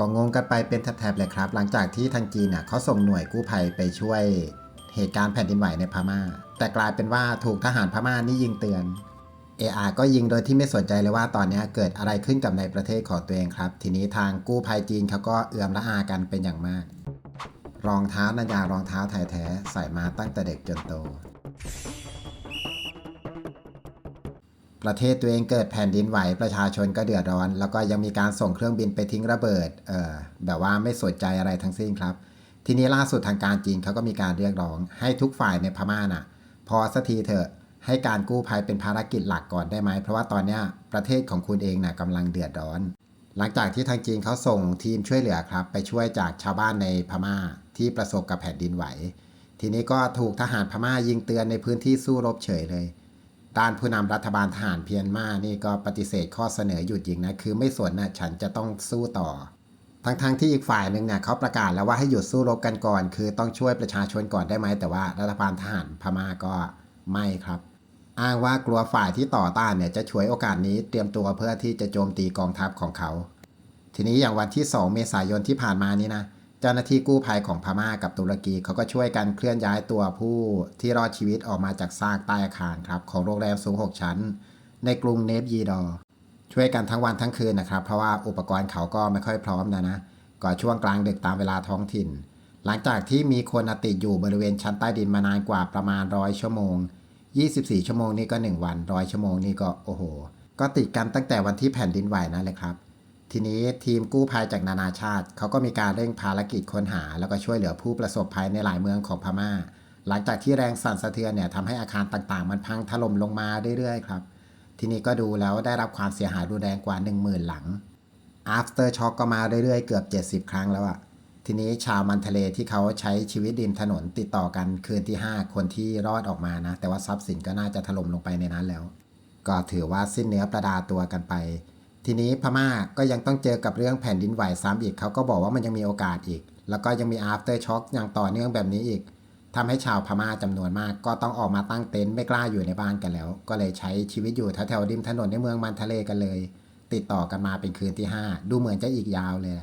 ก็งงกันไปเป็นแถบๆเลยครับ หลังจากที่ทางจีนน่ะเขาส่งหน่วยกู้ภัยไปช่วยเหตุการณ์แผ่นดินไหวในพม่า แต่กลายเป็นว่าถูกทหารพม่านี่ยิงเตือน AR ก็ยิงโดยที่ไม่สนใจเลยว่าตอนนี้เกิดอะไรขึ้นกับในประเทศของตัวเองครับ ทีนี้ทางกู้ภัยจีนเขาก็เอื้อมละอากันเป็นอย่างมาก รองเท้านันยารองเท้าไทยแท้ใส่มาตั้งแต่เด็กจนโต ประเทศตัวเองเกิดแผ่นดินไหวประชาชนก็เดือดร้อน แล้วก็ยังมีการส่งเครื่องบินไปทิ้งระเบิดเอ่อแบบว่าไม่สนใจอะไรทั้งสิ้นครับ ทีนี้ล่าสุดทางการจีนเขาก็มีการเรียกร้อง ให้ทุกฝ่ายในพม่าน่ะ พอสักทีเถอะให้การกู้ภัยเป็นภารกิจหลักก่อนได้ไหม เพราะว่าตอนเนี้ยประเทศของคุณเองน่ะกำลังเดือดร้อน หลังจากที่ทางจีนเขาส่งทีมช่วยเหลือครับ ไปช่วยจากชาวบ้านในพม่าที่ประสบกับแผ่นดินไหว ทีนี้ก็ถูกทหารพม่ายิงเตือนในพื้นที่สู้รบเฉยเลย ด้านผู้นำรัฐบาลทหารเพียนมานี่ก็ปฏิเสธข้อเสนอหยุดยิงนะ คือไม่สนนะฉันจะต้องสู้ต่อ ทั้งๆทที่อีกฝ่ายหนึ่งเนี่ยเขาประกาศแล้วว่าให้หยุดสู้รบกันก่อน คือต้องช่วยประชาชนก่อนได้ไหม แต่ว่ารัฐบาลทหารพม่าก็ไม่ครับ อ้างว่ากลัวฝ่ายที่ต่อต้านเนี่ยจะฉวยโอกาสนี้เตรียมตัวเพื่อที่จะโจมตีกองทัพของเขา ทีนี้อย่างวันที่ 2 เมษายนที่ผ่านมานี้นะ เจ้าหน้าที่กู้ภัยของพม่ากับตุรกีเขาก็ช่วยกันเคลื่อนย้ายตัวผู้ที่รอดชีวิตออกมาจากซากใต้อาคารครับของโรงแรมสูง 6 ชั้น ในกรุงเนปยีดอ ช่วยกันทั้งวันทั้งคืนนะครับ เพราะว่าอุปกรณ์เขาก็ไม่ค่อยพร้อมนะนะก่อนช่วงกลางดึกตามเวลาท้องถิ่น หลังจากที่มีคนติดอยู่บริเวณชั้นใต้ดินมานานกว่าประมาณร้อยชั่วโมง 24 ชั่วโมงนี่ก็ 1 วันร้อยชั่วโมงนี่ก็โอ้โห ก็ติดกันตั้งแต่วันที่แผ่นดินไหวนั่นเลยครับ ทีนี้ทีมกู้ภัยจากนานาชาติ เขาก็มีการเร่งภารกิจค้นหา แล้วก็ช่วยเหลือผู้ประสบภัยในหลายเมืองของพม่า หลังจากที่แรงสั่นสะเทือนเนี่ยทำให้อาคารต่างๆ มันพังถล่มลงมาเรื่อยๆครับ ทีนี้ก็ดูแล้วได้รับความเสียหายรุนแรงกว่า 10,000 หลัง after shock ก็มาเรื่อยๆ เกือบ 70 ครั้งแล้วอะทีนี้ชาวมันทะเลที่เขาใช้ชีวิตริมถนนติดต่อกันคืนที่ 5 คนที่รอดออกมานะ แต่ว่าทรัพย์สินก็น่าจะถล่มลงไปในนั้นแล้ว ก็ถือว่าสิ้นเนื้อประดาตัวกันไป ทีนี้พม่าก็ยังต้องเจอกับเรื่องแผ่นดินไหวซ้ำอีกเขาก็บอกว่ามันยังมีโอกาสอีก แล้วก็ยังมี after shock อย่างต่อเนื่องแบบนี้อีกทำให้ชาวพม่าจำนวนมาก ก็ต้องออกมาตั้งเต็นท์ไม่กล้าอยู่ในบ้านกันแล้ว ก็เลยใช้ชีวิตอยู่แถวๆริมถนนในเมืองมันทะเลกันเลย ติดต่อกันมาเป็นคืนที่ 5 ดูเหมือนจะอีกยาวเลย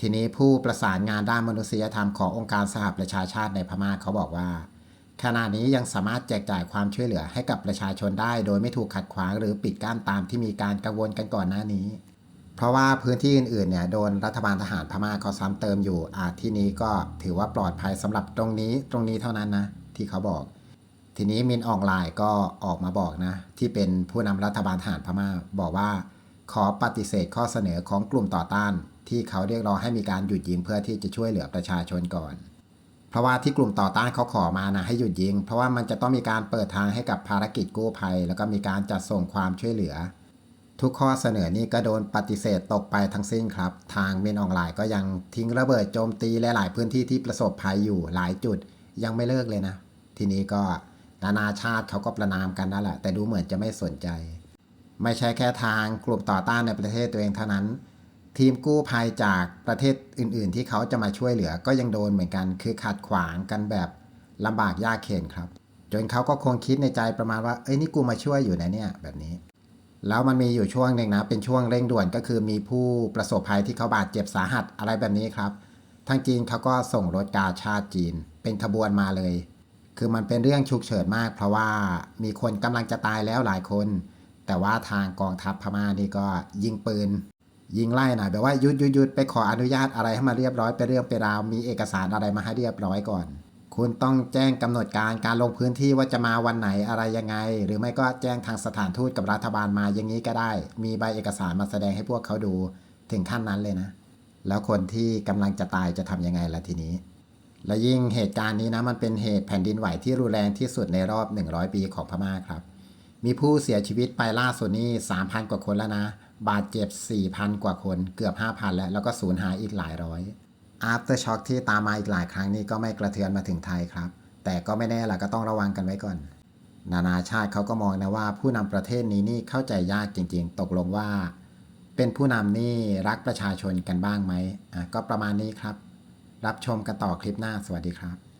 ทีนี้ผู้ประสานงานด้านมนุษยธรรมขององค์การสหประชาชาติในพม่าเขาบอกว่า ขณะนี้ยังสามารถแจกจ่ายความช่วยเหลือให้กับประชาชนได้ โดยไม่ถูกขัดขวางหรือปิดกั้นตามที่มีการกังวลกันก่อนหน้านี้ เพราะว่าพื้นที่อื่นๆเนี่ยโดนรัฐบาลทหารพม่าเขาซ้ำเติมอยู่อาที่นี้ก็ถือว่าปลอดภัยสำหรับตรงนี้ตรงนี้เท่านั้นนะที่เขาบอก ทีนี้มินออนไลน์ก็ออกมาบอกนะที่เป็นผู้นำรัฐบาลทหารพม่าบอกว่า ขอปฏิเสธข้อเสนอของกลุ่มต่อต้าน ที่เขาเรียกร้องให้มีการหยุดยิงเพื่อที่จะช่วยเหลือประชาชนก่อน เพราะว่าที่กลุ่มต่อต้านเขาขอมานะให้หยุดยิง เพราะว่ามันจะต้องมีการเปิดทางให้กับภารกิจกู้ภัย แล้วก็มีการจัดส่งความช่วยเหลือ ทุกข้อเสนอนี้ก็โดนปฏิเสธตกไปทั้งสิ้นครับ ทางเมนออนไลน์ก็ยังทิ้งระเบิดโจมตีและหลายพื้นที่ที่ประสบภัยอยู่หลายจุดยังไม่เลิกเลยนะ ทีนี้ก็นานาชาติเขาก็ประนามกันนั่นแหละแต่ดูเหมือนจะไม่สนใจ ไม่ใช่แค่ทางกลุ่มต่อต้านในประเทศตัวเองเท่านั้น ทีมกู้ภัยจากประเทศอื่น ๆ ที่เขาจะมาช่วยเหลือก็ยังโดนเหมือนกัน คือขัดขวางกันแบบลำบากยากเข็นครับ จนเขาก็คงคิดในใจประมาณว่าเอ้ยนี่กูมาช่วยอยู่นะเนี่ยแบบนี้ แล้วมันมีอยู่ช่วงหนึ่งนะเป็นช่วงเร่งด่วนก็คือมีผู้ประสบภัยที่เขาบาดเจ็บสาหัสอะไรแบบนี้ครับ ทางจีนเขาก็ส่งรถกาชาติจีน เป็นขบวนมาเลย คือมันเป็นเรื่องฉุกเฉินมาก เพราะว่ามีคนกำลังจะตายแล้วหลายคน แต่ว่าทางกองทัพพม่านี่ก็ยิงปืน ยิงไล่หน่อยแบบว่ายุดยุดยุดไปขออนุญาตอะไรให้มาเรียบร้อยไปเรื่องไปราวมีเอกสารอะไรมาให้เรียบร้อยก่อน คุณต้องแจ้งกำหนดการการลงพื้นที่ว่าจะมาวันไหนอะไรยังไง หรือไม่ก็แจ้งทางสถานทูตกับรัฐบาลมาอย่างนี้ก็ได้ มีใบเอกสารมาแสดงให้พวกเขาดูถึงขั้นนั้นเลยนะ แล้วคนที่กำลังจะตายจะทำยังไงล่ะทีนี้ และยิ่งเหตุการณ์นี้นะมันเป็นเหตุแผ่นดินไหวที่รุนแรงที่สุดในรอบ 100 ปีของพม่าครับ มีผู้เสียชีวิตไปล่าสุดนี่3,000 กว่าคนแล้วนะ บาดเจ็บ 4,000 กว่าคนเกือบ 5,000 แล้ว แล้วก็สูญหายอีกหลายร้อย after shock ที่ตามมาอีกหลายครั้งนี้ก็ไม่กระเทือนมาถึงไทยครับ แต่ก็ไม่แน่ล่ะก็ต้องระวังกันไว้ก่อน นานาชาติเขาก็มองนะว่าผู้นำประเทศนี้นี่เข้าใจยากจริง ๆ ตกลงว่า เป็นผู้นำนี่รักประชาชนกันบ้างไหมอะก็ประมาณนี้ครับ รับชมกันต่อคลิปหน้าสวัสดีครับ